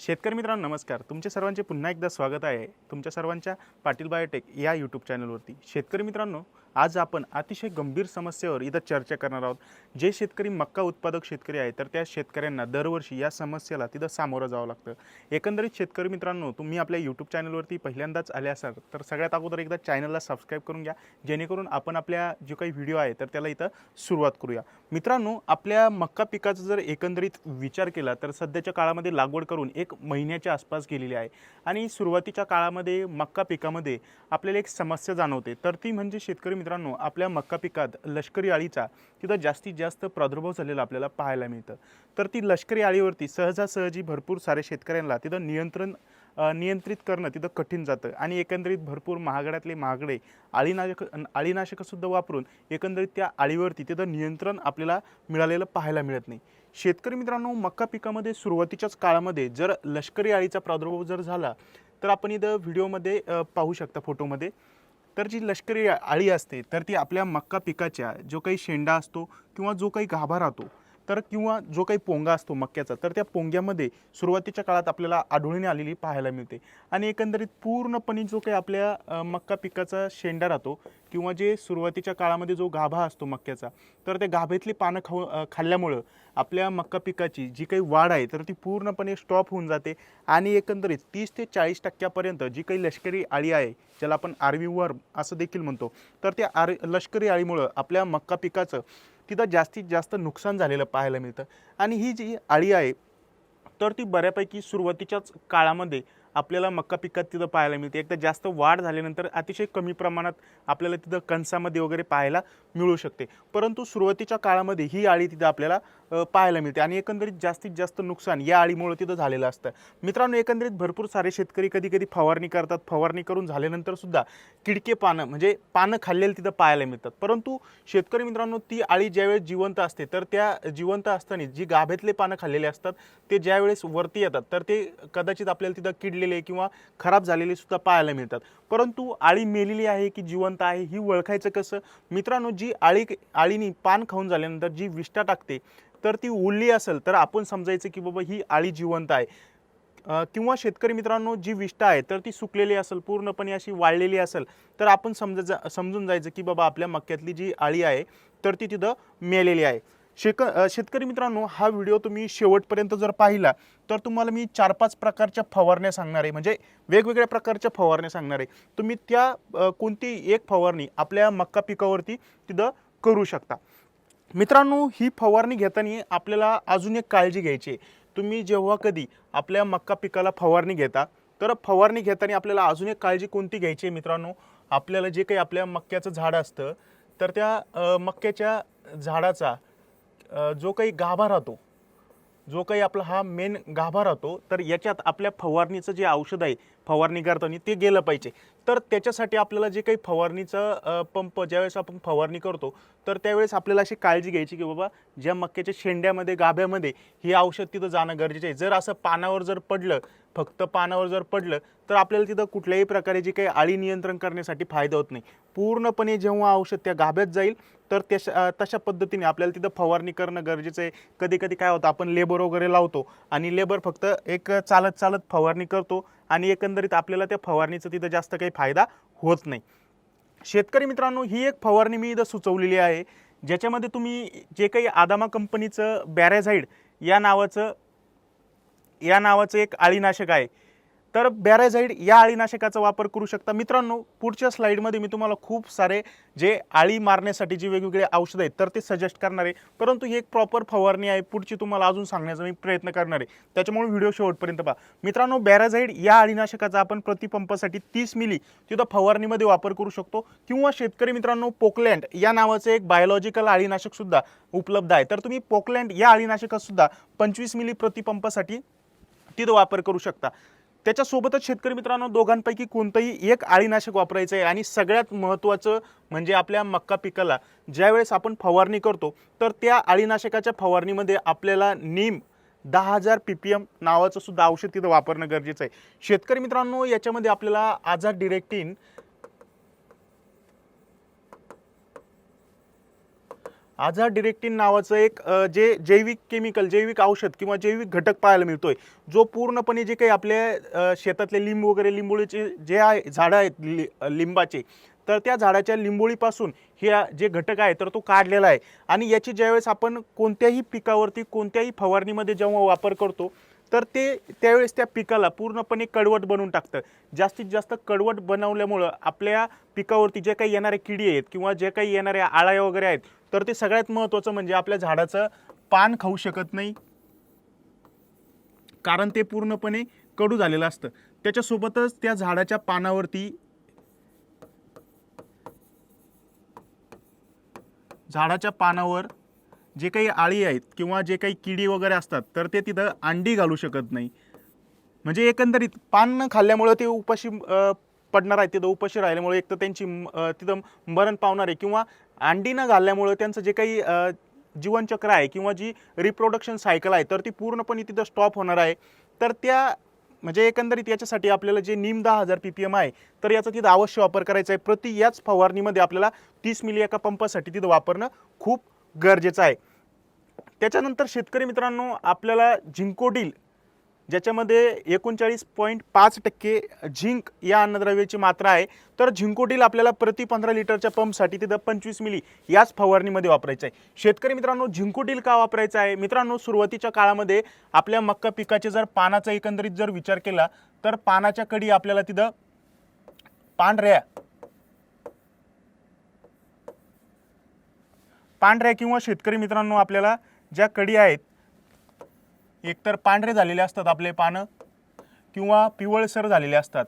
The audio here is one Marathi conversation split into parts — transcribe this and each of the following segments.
शेतकरी मित्रांनो नमस्कार. तुमच्या सर्वांचे पुन्हा एकदा स्वागत आहे तुमच्या सर्वांच्या पाटील बायोटेक या यूट्यूब चॅनलवरती. शेतकरी मित्रांनो आज आपण अतिशय गंभीर समस्येवर इथं चर्चा करणार आहोत. जे शेतकरी मक्का उत्पादक शेतकरी आहे तर त्या शेतकऱ्यांना दरवर्षी या समस्येला तिथं सामोरं जावं लागतं. एकंदरीत शेतकरी मित्रांनो तुम्ही आपल्या यूट्यूब चॅनलवरती पहिल्यांदाच आले असाल तर सगळ्यात अगोदर एकदा चॅनलला सबस्क्राईब करून घ्या. जेणेकरून आपण आपल्या जो काही व्हिडिओ आहे तर त्याला इथं सुरुवात करूया. मित्रांनो आपल्या मक्का पिकाचा जर एकंदरीत विचार केला तर सध्याच्या काळामध्ये लागवड करून एक महिन्याच्या आसपास गेलेली आहे. आणि सुरुवातीच्या काळामध्ये मक्का पिकामध्ये आपल्याला एक समस्या जाणवते. तर ती म्हणजे शेतकरी मित्रांनो आपल्या मक्का पिकात लष्करी अळीचा तिथं जास्तीत जास्त प्रादुर्भाव झालेला आपल्याला पाहायला मिळतं. तर ती लष्करी अळीवरती सहजासहजी भरपूर सारे शेतकऱ्यांना तिथं नियंत्रण नियंत्रित करणं तिथं कठीण जातं. आणि एकंदरीत भरपूर महागड्यातले महागडे अळीनाशक अळीनाशकंसुद्धा वापरून एकंदरीत त्या अळीवरती तिथं नियंत्रण आपल्याला मिळालेलं पाहायला मिळत नाही. शेतकरी मित्रांनो मक्का पिकामध्ये सुरुवातीच्याच काळामध्ये जर लष्करी अळीचा प्रादुर्भाव जर झाला तर आपण इथं व्हिडिओमध्ये पाहू शकता फोटोमध्ये. तर जी लष्करी अळी असते तर ती आपल्या मक्का पिकाच्या जो काही शेंडा असतो किंवा जो काही गाभा राहतो तर किंवा जो काही पोंगा असतो मक्याचा तर त्या पोंग्यामध्ये सुरुवातीच्या काळात आपल्याला आढळून आलेली पाहायला मिळते. आणि एकंदरीत पूर्णपणे जो काही आपल्या मक्का पिकाचा शेंडा राहतो किंवा जे सुरुवातीच्या काळामध्ये जो गाभा असतो मक्याचा तर त्या गाभेतली पानं खाऊ खाल्ल्यामुळं आपल्या मक्का पिकाची जी काही वाढ आहे तर ती पूर्णपणे स्टॉप होऊन जाते. आणि एकंदरीत तीस ते चाळीस टक्क्यापर्यंत जी काही लष्करी अळी आहे ज्याला आपण आर्वी वर्म असं देखील म्हणतो तर त्या आर लष्करी अळीमुळं आपल्या मक्का पिकाचं तिथं जास्तीत जास्त नुकसान झालेलं पाहायला मिळतं. आणि ही जी अळी आहे तर ती बऱ्यापैकी सुरुवातीच्याच काळामध्ये आपल्याला मक्का पिकात तिथं पाहायला मिळते. एकदा जास्त वाढ झाल्यानंतर अतिशय कमी प्रमाणात आपल्याला तिथं कणसामध्ये वगैरे पाहायला मिळू शकते. परंतु सुरुवातीच्या काळामध्ये ही अळी तिथं आपल्याला पाहायला मिळते आणि एकंदरीत जास्तीत जास्त नुकसान या आळीमुळे तिथं झालेलं असतं. मित्रांनो एकंदरीत भरपूर सारे शेतकरी कधी कधी फवारणी करतात. फवारणी करून झाल्यानंतर सुद्धा किडके पानं म्हणजे पानं खाल्लेली तिथं पाहायला मिळतात. परंतु शेतकरी मित्रांनो ती आळी ज्यावेळेस जिवंत असते तर त्या जिवंत असताना जी गाभेतले पानं खाल्लेले असतात ते ज्यावेळेस वरती येतात तर ते कदाचित आपल्याला तिथं किडलेले किंवा खराब झालेले सुद्धा पाहायला मिळतात. परंतु आळी मेलेली आहे की जिवंत आहे ही ओळखायचं कसं? मित्रांनो जी आळी आळीनी पान खाऊन झाल्यानंतर जी विष्ठा टाकते तर ती उरली असेल तर आपण समजायचं की बाबा ही आळी जिवंत आहे. किंवा शेतकरी मित्रांनो जी विष्ठा आहे तर ती सुकलेली असेल पूर्णपणे अशी वाळलेली असेल तर आपण समजा समजून जायचं की बाबा आपल्या मक्यातली जी अळी आहे तर ती तिथं मेलेली आहे. शेक शेतकरी मित्रांनो हा व्हिडिओ तुम्ही शेवटपर्यंत जर पाहिला तर तुम्हाला मी चार पाच प्रकारच्या फवारण्या सांगणार आहे. म्हणजे वेगवेगळ्या प्रकारच्या फवारण्या सांगणार आहे. तुम्ही त्या कोणती एक फवारणी आपल्या मक्का पिकावरती तिथं करू शकता. मित्रांनो ही फवारणी घेताना आपल्याला अजून एक काळजी घ्यायची आहे. तुम्ही जेव्हा कधी आपल्या मक्का पिकाला फवारणी घेता तर फवारणी घेताना आपल्याला अजून एक काळजी कोणती घ्यायची आहे मित्रांनो? आपल्याला जे काही आपल्या मक्याचं झाड असतं तर त्या मक्याच्या झाडाचा जो काही गाभा राहतो जो काही आपला हा मेन गाभा राहतो तर याच्यात आपल्या फवारणीचं जे औषध आहे फवारणी करताना ते गेलं पाहिजे. तर त्याच्यासाठी आपल्याला जे काही फवारणीचं पंप ज्यावेळेस आपण फवारणी करतो तर त्यावेळेस आपल्याला अशी काळजी घ्यायची की बाबा ज्या मक्याच्या शेंड्यामध्ये गाभ्यामध्ये हे औषध तिथं जाणं गरजेचं आहे. जर असं पानावर जर पडलं फक्त पानावर जर पडलं तर आपल्याला तिथं कुठल्याही प्रकारे जी काही अळी नियंत्रण करण्यासाठी फायदा होत नाही. पूर्णपणे जेव्हा औषध त्या गाभ्यात जाईल तर त्या तशा पद्धतीने आपल्याला तिथं फवारणी करणं गरजेचं आहे. कधी कधी काय होतं आपण लेबर वगैरे लावतो आणि लेबर फक्त एक चालत चालत फवारणी करतो आणि एकंदरीत आपल्याला त्या फवारणीचं तिथं जास्त काही फायदा होत नाही. शेतकरी मित्रांनो ही एक फवारणी मी इथं सुचवलेली आहे. ज्याच्यामध्ये तुम्ही जे काही आदामा कंपनीचं बॅरेझाईड या नावाचं या नावाचं एक अळीनाशक आहे. तर बॅरेझाईड या अळीनाशकाचा वापर करू शकता. मित्रांनो पुढच्या स्लाईडमध्ये मी तुम्हाला खूप सारे जे अळी मारण्यासाठी जे वेगवेगळे औषधं आहेत तर ते सजेस्ट करणार आहे. परंतु ही एक प्रॉपर फवारणी आहे पुढची तुम्हाला अजून सांगण्याचा मी प्रयत्न करणार आहे. त्याच्यामुळे व्हिडिओ शेवटपर्यंत पहा. मित्रांनो बॅराझाईड या अळीनाशकाचा आपण प्रतिपंपासाठी तीस मिली तिथं फवारणीमध्ये वापर करू शकतो. किंवा शेतकरी मित्रांनो पोकलँड या नावाचं एक बायोलॉजिकल आळीनाशकसुद्धा उपलब्ध आहे. तर तुम्ही पोकलँड या अळीनाशकातसुद्धा पंचवीस मिली प्रतिपंपासाठी तिथं वापर करू शकता. त्याच्यासोबतच शेतकरी मित्रांनो दोघांपैकी कोणतंही एक अळीनाशक वापरायचं आहे आणि सगळ्यात महत्त्वाचं म्हणजे आपल्या मक्का पिकाला ज्यावेळेस आपण फवारणी करतो तर त्या अळीनाशकाच्या फवारणीमध्ये आपल्याला नीम दहा हजार पी पी एम नावाचं सुद्धा औषध तिथं वापरणं गरजेचं आहे. शेतकरी मित्रांनो याच्यामध्ये आपल्याला आझाद डिरेक्टिन आझा डिरेक्टिन नावाचं एक जे जैविक केमिकल जैविक औषध किंवा जैविक घटक पाहायला मिळतोय जो पूर्णपणे जे काही आपल्या शेतातले लिंब वगैरे लिंबोळीचे जे आहे झाडं आहेत लि लिंबाचे तर त्या झाडाच्या लिंबोळीपासून हे जे घटक आहे तर तो काढलेला आहे. आणि याची ज्यावेळेस आपण कोणत्याही पिकावरती कोणत्याही फवारणीमध्ये जेव्हा वापर करतो तर ते त्यावेळेस त्या पिकाला पूर्णपणे कडवट बनवून टाकतं. जास्तीत जास्त कडवट बनवल्यामुळं आपल्या पिकावरती जे काही येणारे किडी आहेत किंवा जे काही येणाऱ्या आळ्या वगैरे आहेत तर ते सगळ्यात महत्त्वाचं म्हणजे आपल्या झाडाचं पान खाऊ शकत नाही. कारण ते पूर्णपणे कडू झालेलं असतं. त्याच्यासोबतच त्या झाडाच्या पानावरती झाडाच्या पानावर जे काही आळी आहेत किंवा जे काही किडी वगैरे असतात तर ते तिथं अंडी घालू शकत नाही. म्हणजे एकंदरीत पान न खाल्ल्यामुळं ते उपाशी पडणार आहे तिथं उपाशी राहिल्यामुळे एक तर त्यांची तिथं मरण पावणार आहे किंवा अंडी न घालल्यामुळं त्यांचं जे काही जीवनचक्र आहे किंवा जी रिप्रोडक्शन सायकल आहे तर ती पूर्णपणे तिथं स्टॉप होणार आहे. तर त्या म्हणजे एकंदरीत याच्यासाठी आपल्याला जे निम दहा हजार पी पी एम आहे तर याचा तिथं अवश्य वापर करायचा आहे. प्रति याच फवारणीमध्ये आपल्याला तीस मिली एका पंपासाठी तिथं वापरणं खूप गरजेचं आहे. त्याच्यानंतर शेतकरी मित्रांनो आपल्याला झिंकोडील ज्याच्यामध्ये एकोणचाळीस पॉईंट पाच टक्के झिंक या अन्नद्रव्याची मात्रा आहे तर झिंकोटील आपल्याला प्रति पंधरा लिटरच्या पंपसाठी तिथं पंचवीस मिली याच फवारणीमध्ये वापरायचं आहे. शेतकरी मित्रांनो झिंकोटील का वापरायचं आहे? मित्रांनो सुरुवातीच्या काळामध्ये आपल्या मक्का पिकाचे जर पानाचा एकंदरीत जर विचार केला तर पानाच्या कडी आपल्याला तिथं पांढऱ्या पांढऱ्या किंवा शेतकरी मित्रांनो आपल्याला ज्या कडी आहेत एकतर पांढरे झालेले असतात आपले पानं किंवा पिवळसर झालेले असतात.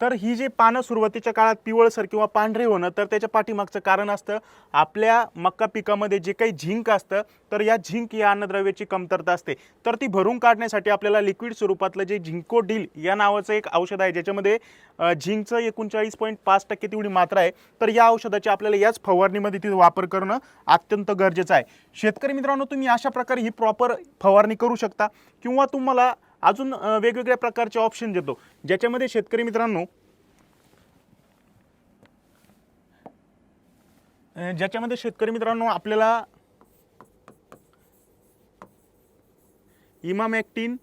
तर ही जी पानं सुरुवातीच्या काळात पिवळसर किंवा पांढरे होणं तर त्याच्या पाठीमागचं कारण असतं आपल्या मक्का पिकामध्ये जे काही झिंक असतं तर या झिंक या अन्नद्रव्याची कमतरता असते. तर ती भरून काढण्यासाठी आपल्याला लिक्विड स्वरूपातलं जे झिंको डील या नावाचं एक औषध आहे ज्याच्यामध्ये झिंकचं एकोणचाळीस पॉईंट पाच टक्के तेवढी मात्रा आहे. तर या औषधाची आपल्याला याच फवारणीमध्ये तिथे वापर करणं अत्यंत गरजेचं आहे. शेतकरी मित्रांनो तुम्ही अशा प्रकारे ही प्रॉपर फवारणी करू शकता किंवा तुम्हाला अजून वेगवेगळ्या प्रकारचे ऑप्शन देतो. ज्याच्यामध्ये शेतकरी मित्रांनो ज्याच्यामध्ये शेतकरी मित्रांनो आपल्याला इमामॅक्टिन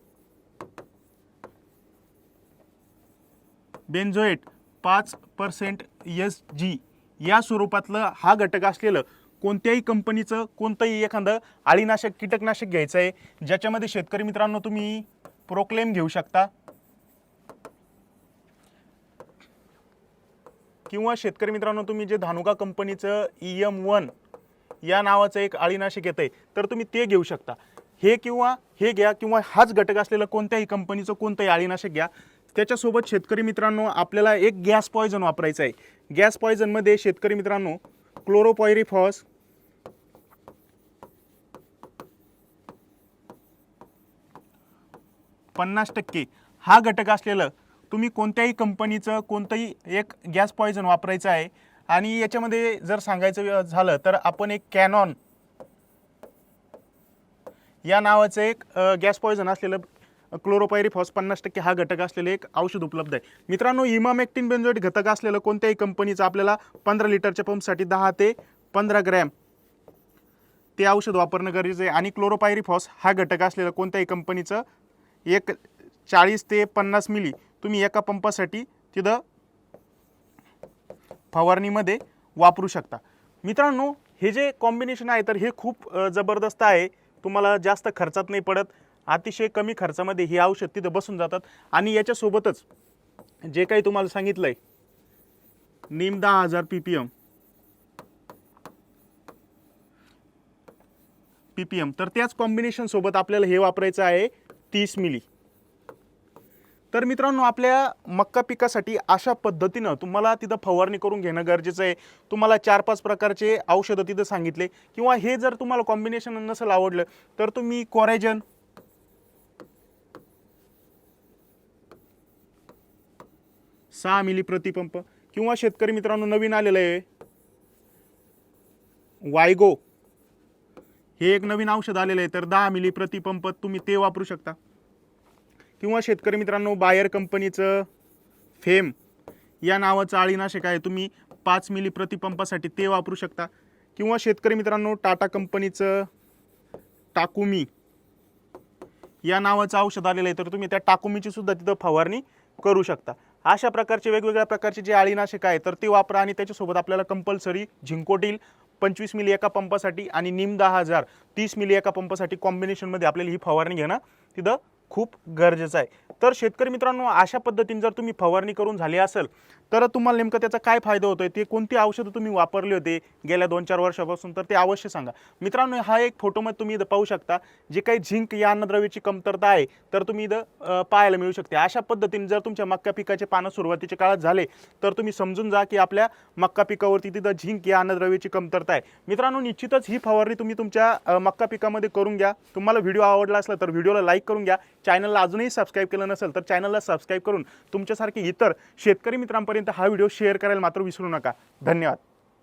बेन्झोएट पाच पर्सेंट एस जी या स्वरूपातलं हा घटक असलेलं कोणत्याही कंपनीचं कोणतंही एखादं अळीनाशक कीटकनाशक घ्यायचं आहे ज्याच्यामध्ये शेतकरी मित्रांनो तुम्ही प्रोक्लेम घेऊ शकता? किंवा शेतकरी मित्रांनो तुम्ही जे धानुका कंपनीचं ई एम वन या नावाचं एक अळीनाशक येतं आहे तर तुम्ही ते घेऊ शकता. हे किंवा हे घ्या किंवा हाच घटक असलेलं कोणत्याही कंपनीचं कोणतंही अळीनाशक घ्या. त्याच्यासोबत शेतकरी मित्रांनो आपल्याला एक गॅस पॉयझन वापरायचं आहे गॅस पॉयझनमध्ये शेतकरी मित्रांनो क्लोरोपॉयरिफॉस पन्नास टक्के. हा घटक असलेलं तुम्ही कोणत्याही कंपनीचं कोणतंही एक गॅस पॉयझन वापरायचं आहे आणि याच्यामध्ये जर सांगायचं झालं तर आपण एक कॅनॉन या नावाचं एक गॅस पॉयझन असलेलं क्लोरोपायरिफॉस पन्नास टक्के हा घटक असलेले एक औषध उपलब्ध आहे. मित्रांनो इमामेक्टिन बेन्झोइट घटक असलेलं कोणत्याही कंपनीचं आपल्याला पंधरा लिटरच्या पंपसाठी दहा ते पंधरा ग्रॅम ते औषध वापरणं गरजेचं आहे. आणि क्लोरोपायरिफॉस हा घटक असलेलं कोणत्याही कंपनीचं एक चाळीस ते पन्नास मिली तुम्ही एका पंपासाठी तिथं फवारणीमध्ये वापरू शकता. मित्रांनो हे जे कॉम्बिनेशन आहे तर हे खूप जबरदस्त आहे. तुम्हाला जास्त खर्चात नाही पडत. अतिशय कमी खर्चामध्ये ही औषध तिथं बसून जातात. आणि याच्यासोबतच जे काही तुम्हाला सांगितलं आहे निम दहा हजार P P M P P M तर त्याच कॉम्बिनेशनसोबत आपल्याला हे वापरायचं आहे. तीस मिली. तर मित्रांनो आपल्या मक्का पिकासाठी अशा पद्धतीनं तुम्हाला तिथं फवारणी करून घेणं गरजेचं आहे. तुम्हाला चार पाच प्रकारचे औषधं तिथं सांगितले. किंवा हे जर तुम्हाला कॉम्बिनेशन नसेल आवडलं तर तुम्ही कोरेजन सहा मिली प्रतिपंप किंवा शेतकरी मित्रांनो नवीन आलेलं आहे. वायगो हे एक नवीन औषध आलेलं आहे तर दहा मिली प्रतिपंप तुम्ही ते वापरू शकता. किंवा शेतकरी मित्रांनो बायर कंपनीचं फेम या नावाचं अळीनाशक आहे तुम्ही पाच मिली प्रतिपंपासाठी ते वापरू शकता. किंवा शेतकरी मित्रांनो टाटा कंपनीचं टाकुमी या नावाचं औषध आलेलं आहे तर तुम्ही त्या टाकुमीची सुद्धा तिथं फवारणी करू शकता. अशा प्रकारचे वेगवेगळ्या प्रकारचे जे अळीनाशक आहे तर ते वापरा आणि त्याच्यासोबत आपल्याला कंपल्सरी झिंकोटील पंचवीस मिली एका पंपासाठी आणि निम दहा हजार तीस मिली एका पंपासाठी कॉम्बिनेशनमध्ये आपल्याला ही फवारणी घेणं तिथं खूप गरजेचं आहे. तर शेतकरी मित्रांनो अशा पद्धतीने जर तुम्ही फवारणी करून झाली असेल तर तुम्हाला नेमकं त्याचा काय फायदा होतोय? ते कोणती औषधं तुम्ही वापरले होते गेल्या दोन चार वर्षापासून? तर ते अवश्य सांगा. मित्रांनो हा एक फोटोमध्ये तुम्ही इथं पाहू शकता. जे काही झिंक या अन्नद्रव्याची कमतरता आहे तर तुम्ही इथं पाहायला मिळू शकते. अशा पद्धतीने जर तुमच्या मक्का पिकाचे पानं सुरुवातीच्या काळात झाले तर तुम्ही समजून जा की आपल्या मक्का पिकावरती तिथं झिंक या अन्नद्रव्याची कमतरता आहे. मित्रांनो निश्चितच ही फवारणी तुम्ही तुमच्या मक्का पिकामध्ये करून घ्या. तुम्हाला व्हिडिओ आवडला असला तर व्हिडिओला लाईक करून घ्या. चॅनलला अजूनही सबस्क्राईब केलं नसेल तर चॅनलला सबस्क्राईब करून तुमच्यासारखे इतर शेतकरी मित्रांपर्यंत हा व्हिडिओ शेअर करायला मात्र विसरू नका. धन्यवाद.